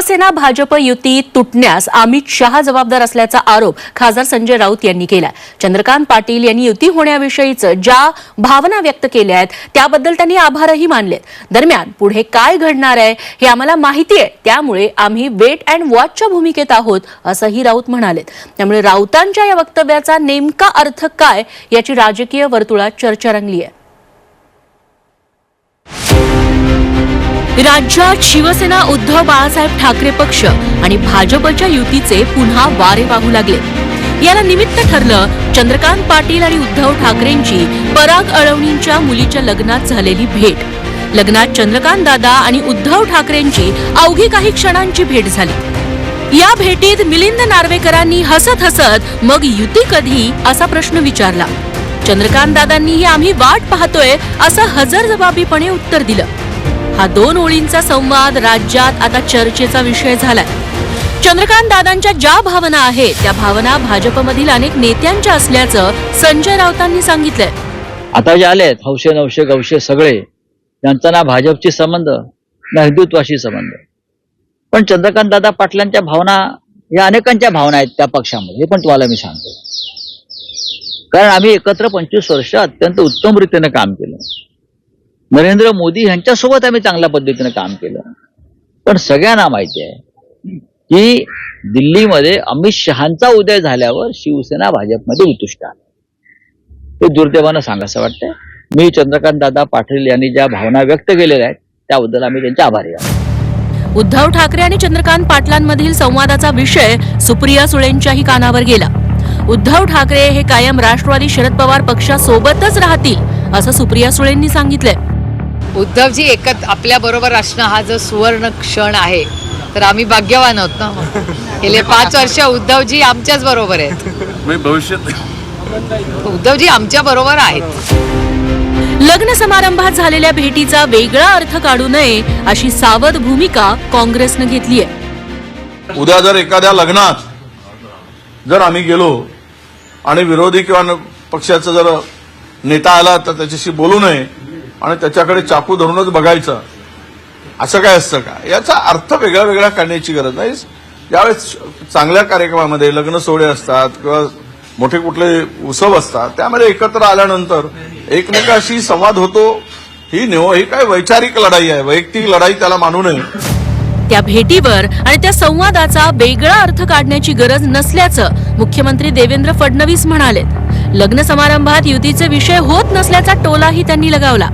शिवसेना भाजप युती तुटण्यास अमित शहा जबाबदार असल्याचा आरोप खासदार संजय राऊत यांनी केला चंद्रकांत पाटील यांनी युती होण्याविषयीचं ज्या भावना व्यक्त केल्या आहेत त्याबद्दल त्यांनी आभारही मानलेत. दरम्यान पुढे काय घडणार आहे हे आम्हाला माहिती आहे. त्यामुळे आम्ही वेट अँड वॉचच्या भूमिकेत आहोत असंही राऊत म्हणाले त्यामुळे राऊतांच्या या वक्तव्याचा नेमका अर्थ काय याची राजकीय वर्तुळात चर्चा रंगली आहे राज्यात शिवसेना उद्धव बाळासाहेब ठाकरे पक्ष आणि भाजपच्या युतीचे पुन्हा वारे वाहू लागले. याला निमित्त ठरलं चंद्रकांत पाटील आणि उद्धव ठाकरेंची पराग अळवणींच्या मुलीच्या लग्नात झालेली भेट. लग्नात चंद्रकांत दादा आणि उद्धव ठाकरेंची अवघी काही क्षणांची भेट झाली. या भेटीत मिलिंद नार्वेकरांनी हसत हसत मग युती कधी? असा प्रश्न विचारला. चंद्रकांत दादांनीही आम्ही वाट पाहतोय असं हजरजबाबीपणे उत्तर दिलं. हा दोन ओळींचा संवाद राज्यात आता चर्चेचा विषय झालाय. चंद्रकांत दादांच्या ज्या भावना आहेत त्या भावना भाजपमधील अनेक नेत्यांच्या असल्याचं संजय राऊतांनी सांगितलंय. आता जे आलेत हौशे नवशे गवशे सगळे यांचा ना भाजपशी संबंध ना हिंदुत्वाशी संबंध. पण चंद्रकांत दादा पाटलांच्या भावना या अनेकांच्या भावना आहेत त्या पक्षामध्ये. हे पण तुम्हाला मी सांगतो. कारण आम्ही एकत्र पंचवीस वर्ष अत्यंत उत्तम रीतीने काम केलं. नरेंद्र मोदी यांच्यासोबत आम्ही चांगल्या पद्धतीने काम केलं. पण सगळ्यांना माहिती आहे की दिल्लीमध्ये अमित शहांचा उदय झाल्यावर शिवसेना भाजपमध्ये उतुष्ट आहे. हे दुर्दैवानं सांगायचं वाटतंय. मी चंद्रकांत दादा पाटील यांनी ज्या भावना व्यक्त केलेल्या आहेत त्याबद्दल आम्ही त्यांचे आभारी आहोत. उद्धव ठाकरे आणि चंद्रकांत पाटलांमधील संवादाचा विषय सुप्रिया सुळेंच्याही कानावर गेला. उद्धव ठाकरे हे कायम राष्ट्रवादी शरद पवार पक्षासोबतच राहतील असं सुप्रिया सुळेंनी सांगितलंय. उद्धवजी एकत आपल्या बरोबर असणं हा जो सुवर्ण क्षण आहे तर आम्ही भाग्यवान आहोत ना? गेले पाच वर्ष उद्धवजी आमच्याच बरोबर आहेत. म्हणजे भविष्यात उद्धवजी आमच्या बरोबर आहेत. लग्न समारंभात झालेल्या भेटीचा वेगळा अर्थ काढू नये अशी सावध भूमिका काँग्रेसनं घेतलीय उद्या जर एखाद्या लग्नात जर आम्ही गेलो आणि विरोधी किंवा पक्षाचा जर नेता आला तर त्याच्याशी बोलू नये. आणि त्याच्याकडे चाकू धरूनच बघायचं. असं काय असतं का? याचा अर्थ वेगळा वेगळा काढण्याची गरज नाही. ज्यावेळेस चांगल्या कार्यक्रमामध्ये लग्न सोहळे असतात किंवा मोठे कुठले उत्सव असतात त्यामध्ये एकत्र आल्यानंतर एकमेकाशी संवाद होतो. ही निव ही काय वैचारिक लढाई आहे. वैयक्तिक लढाई त्याला मानू नये. त्या भेटीवर आणि त्या संवादाचा वेगळा अर्थ काढण्याची गरज नसल्याचं मुख्यमंत्री देवेंद्र फडणवीस म्हणाले लग्न समारंभात युतीचे विषय होत नसल्याचा टोलाही त्यांनी लगावला.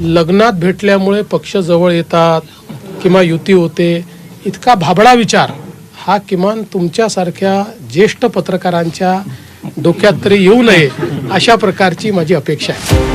लग्नात भेटल्यामुळे पक्ष जवळ येतात किंवा युती होते इतका भाबडा विचार हा किमान तुमच्यासारख्या ज्येष्ठ पत्रकारांच्या डोक्यात तरी येऊ नये अशा प्रकारची माझी अपेक्षा आहे.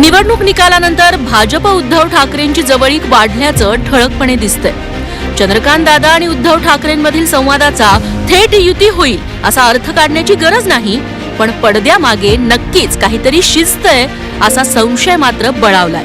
निवडणूक निकालानंतर भाजप उद्धव ठाकरेंची जवळीक वाढल्याचं ठळकपणे दिसतंय. चंद्रकांत दादा आणि उद्धव ठाकरेंमधील संवादाचा थेट युती होईल असा अर्थ काढण्याची गरज नाही पण पडद्यामागे नक्कीच काहीतरी शिजतंय असा संशय मात्र बळावलाय.